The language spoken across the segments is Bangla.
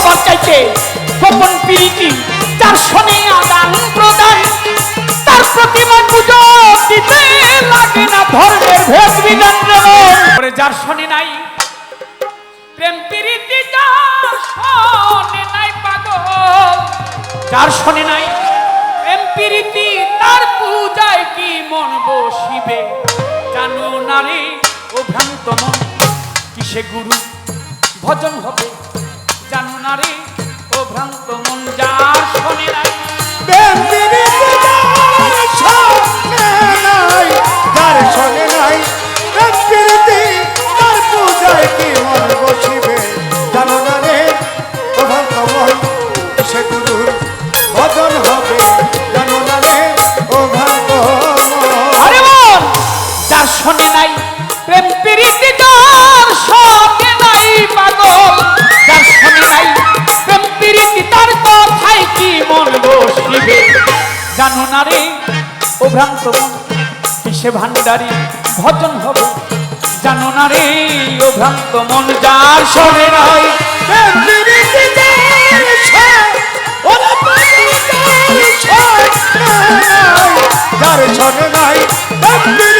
সবার চাইতে গোপন প্রীতি যার শোনে আদান প্রদান। তার প্রতিমা পুজো দিতে লাগে না ধর্মের ভেদ বিধান রে যার শোনে নাই, প্রেম প্রীতি যার শোনে নাই পাগল। যার শোনে নাই, প্রেম প্রীতি তার পূজায় কি মন বসিবে? জানো না রে ও ভ্রান্ত মন, কিসে গুরু ভজন হবে? জানো না রে ও ভ্রান্ত মন যার ও ভ্রান্ত কিসে ভান্ডারি ভজন হবে? জানো না রে ও ভ্রান্ত মন যার সরে নাই যার সরে ওরে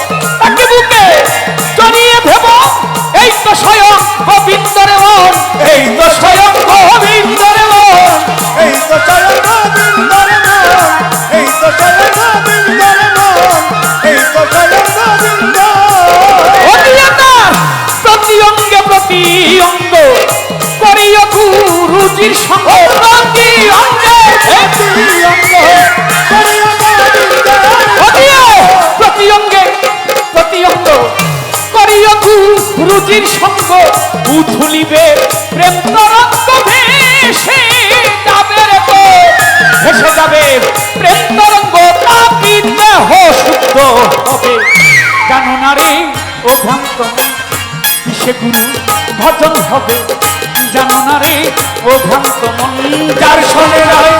তো স্বয়ং গোবিন্দর মন, এই তো স্বয়ং গোবিন্দর মন, এই তো স্বয়ং গোবিন্দ। প্রতি অঙ্গে প্রতি অঙ্গ করিও গুরুজির সঙ্গ প্রতি অঙ্গে প্রতি অঙ্গ করিও প্রতি অঙ্গে প্রতি অঙ্গ করিও গুরুজির সঙ্গ। উথুলিবে প্রেম তরঙ্গ ভেসে যাবে। ভেসে যাবে। প্রেম তরঙ্গ দেহ শুদ্ধ হবে। জানো না রে, ও ভ্রান্ত কিসে গুরু ভজন হবে? জানো না রে, ও ভ্রান্ত মন, যার শোনে নাই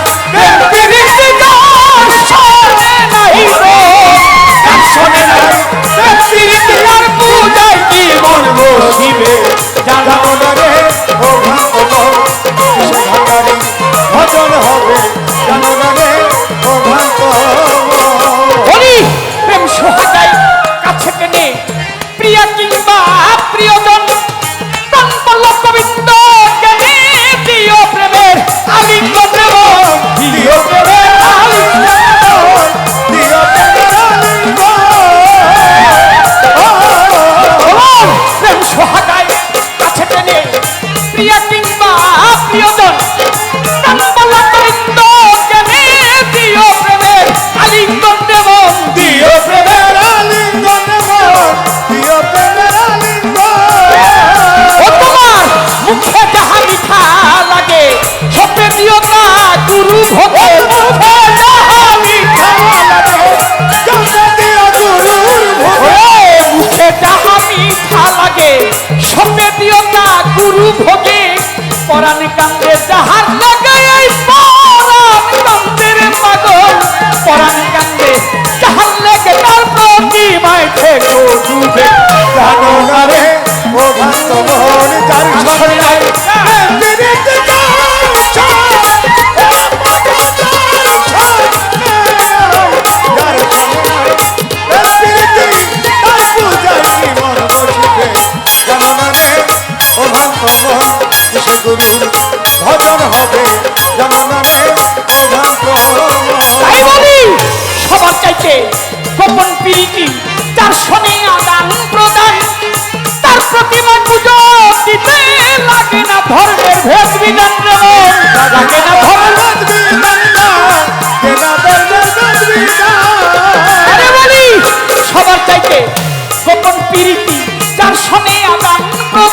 শোনে নাই প্রিয়া কিংবা প্রীতি শনি আদান প্রদান, তার প্রতিমা পুজো দিতে লাগে না ধর্মের ভেদ বিধান লাগে না ধর্ম আরে বলি, সবার চাইতে গোপন প্রীতি, তার শনি আদান প্রদান।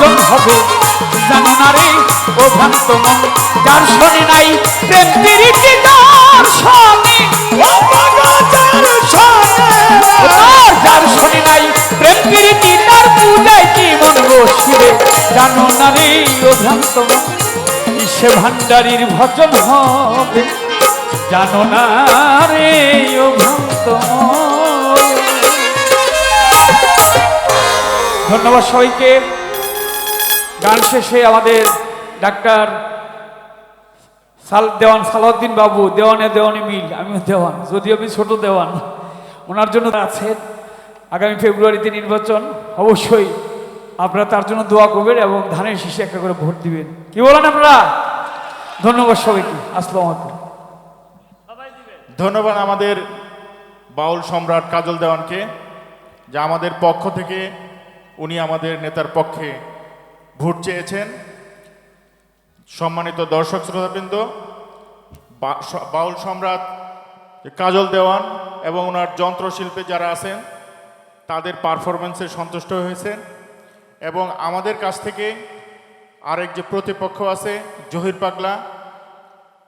ভজন হবে। জানো না রে, ও মন, যার শনি নাই প্রেম যার শনি নাই প্রেম প্রীতি তার পূজায় কি মন বসিবে। জানো না রে, ও কিসে ভান্ডারির ভজন হবে? জানো না রে, ও মন। ধন্যবাদ সবাইকে। গান শেষে আমাদের ডাক্তার সাল দেওয়ান সালাউদ্দিন বাবু, দেওয়ানে দেওয়ানি মিল, আমিও দেওয়ান, যদিও আমি ছোট দেওয়ান। ওনার জন্য আছেন আগামী ফেব্রুয়ারিতে নির্বাচন, অবশ্যই আপনারা তার জন্য দোয়া করবেন এবং ধানের শীষে একটা করে ভোট দিবেন। কি বলেন আপনারা? ধন্যবাদ সবাইকে। আসসালামু আলাইকুম। ধন্যবাদ আমাদের বাউল সম্রাট কাজল দেওয়ানকে, যা আমাদের পক্ষ থেকে, উনি আমাদের নেতার পক্ষে ভোট চেয়েছেন সম্মানিত দর্শক শ্রোতাবৃন্দ বাউল সম্রাট কাজল দেওয়ান এবং ওনার যন্ত্রশিল্পে যারা আছেন, তাদের পারফরমেন্সে সন্তুষ্ট হয়েছেন এবং আমাদের কাছ থেকে আরেক যে প্রতিপক্ষ আছে, জহির পাগলা,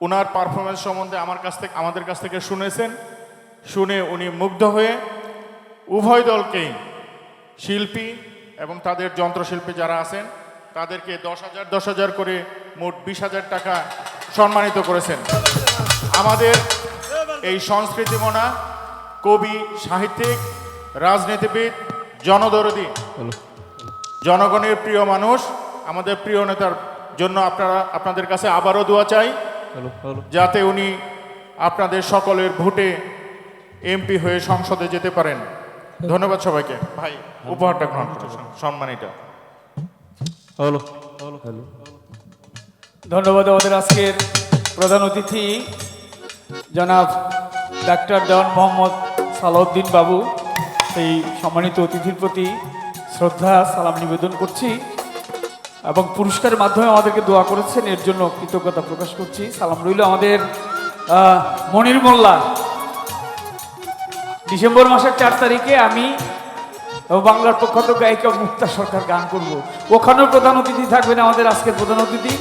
ওনার পারফরমেন্স সম্বন্ধে আমার কাছ থেকে আমাদের কাছ থেকে শুনেছেন। শুনে উনি মুগ্ধ হয়ে উভয় দলকেই শিল্পী এবং তাদের যন্ত্রশিল্পী যারা আছেন তাদেরকে দশ হাজার দশ হাজার করে মোট বিশ হাজার টাকা সম্মানিত করেছেন। আমাদের এই সংস্কৃতি সংস্কৃতিমনা কবি সাহিত্যিক রাজনীতিবিদ জনদরদি জনগণের প্রিয় মানুষ আমাদের প্রিয় নেতার জন্য আপনারা আপনাদের কাছে আবারও দোয়া চাই। যাতে উনি আপনাদের সকলের ভোটে এমপি হয়ে সংসদে যেতে পারেন। ধন্যবাদ সবাইকে। ভাই উপহারটা গ্রহণ করুন সম্মানিত। ধন্যবাদ আমাদের আজকের প্রধান অতিথি, জনাব ডাক্তার দেওয়ান মোহাম্মদ সালাউদ্দিন বাবু। সেই সম্মানিত অতিথির প্রতি শ্রদ্ধা, সালাম নিবেদন করছি এবং পুরস্কারের মাধ্যমে আমাদেরকে দোয়া করেছেন, এর জন্য কৃতজ্ঞতা প্রকাশ করছি। সালাম রইল আমাদের মনির মোল্লা। ডিসেম্বর মাসের চার তারিখে আমি বাংলার প্রখ্যাত গায়িকা মুক্তা সরকার গান করব। ওখানেও প্রধান অতিথি থাকবেন আমাদের আজকের প্রধান অতিথি।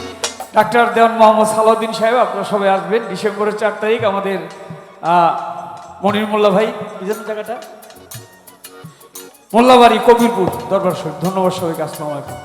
ডাক্তার দেওয়ান মোহাম্মদ সালাউদ্দিন সাহেব, আপনারা সবাই আসবেন। ডিসেম্বরের চার তারিখ আমাদের মনির মোল্লা ভাই। এই জন্য জায়গাটা? মোল্লাবাড়ি কবিরপুর দরবার শরীফ। ধন্যবাদ সবাইকে, আসসালাম আলাইকুম।